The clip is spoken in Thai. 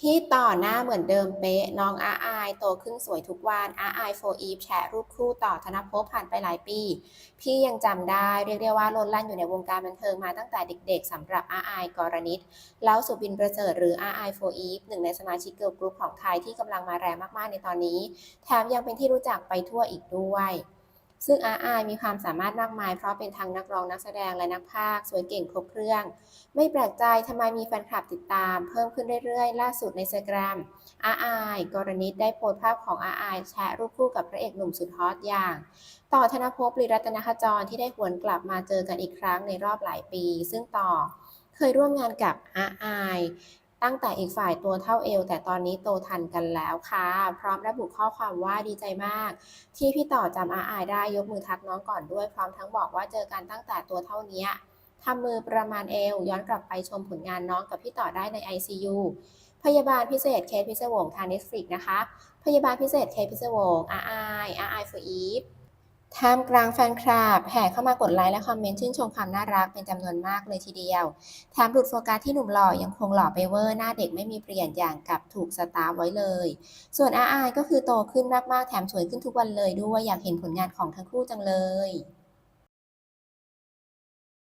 พี่ต่อหน้าเหมือนเดิมเป๊ะ น้องอาอายโตขึ้นสวยทุกวันอาอายโฟอีฟแชร์รูปคู่ต่อธนภพผ่านไปหลายปี พี่ยังจำได้เรียกได้ว่าลดแล่นอยู่ในวงการบันเทิงมาตั้งแต่เด็กๆสำหรับอาอายกรณิตแล้วสุบินประเสริฐหรืออาอายโฟอีฟหนึ่งในสมาชิกเกิร์ลกรุ๊ปของไทยที่กำลังมาแรงมากๆในตอนนี้ แถมยังเป็นที่รู้จักไปทั่วอีกด้วย ซึ่งอาอายมีความสามารถมากมายเพราะเป็นทั้งนักร้องนักแสดงและนักพากย์สวยเก่งครบเครื่อง ไม่แปลกใจทำไมมีแฟนคลับติดตาม เพิ่มขึ้นเรื่อยๆ ล่าสุดใน Instagram อาอายกรณิตได้โพสต์ภาพของอาอายแชร์รูปคู่กับพระเอกหนุ่มสุดฮอตอย่าง ต่อธนภพลีรัตนขจรที่ได้หวนกลับมาเจอกันอีกครั้งในรอบหลายปี ซึ่งต่อเคยร่วมงานกับอาอาย ตั้งแต่อีกฝ่ายตัวเท่าเอว แต่ตอนนี้โตทันกันแล้วค่ะ พร้อมระบุข้อความว่าดีใจมาก ที่พี่ต่อจำอาอายได้ยกมือทักน้องก่อนด้วย พร้อมทั้งบอกว่าเจอกันตั้งแต่ตัวเท่านี้ทำมือประมาณเอว ย้อนกลับไปชมผลงานน้องกับพี่ต่อได้ใน ICU พยาบาลพิเศษเคสพิศวงทาง Netflix นะคะ พยาบาลพิเศษเคสพิศวงอาอายอาอาย for Eve ท่ามกลางแฟนคลับแห่เข้ามากดไลค์และคอมเมนต์ชื่นชมความน่ารักเป็นจำนวนมากเลยทีเดียวแถมหลุดโฟกัสที่หนุ่มหล่อยังคงหล่อไปเวอร์หน้าเด็กไม่มีเปลี่ยนอย่างกับถูกสตาร์ไว้เลย ส่วนอาอายก็คือโตขึ้นมากๆแถมสวยขึ้นทุกวันเลยด้วยอยากเห็นผลงานของทั้งคู่จังเลย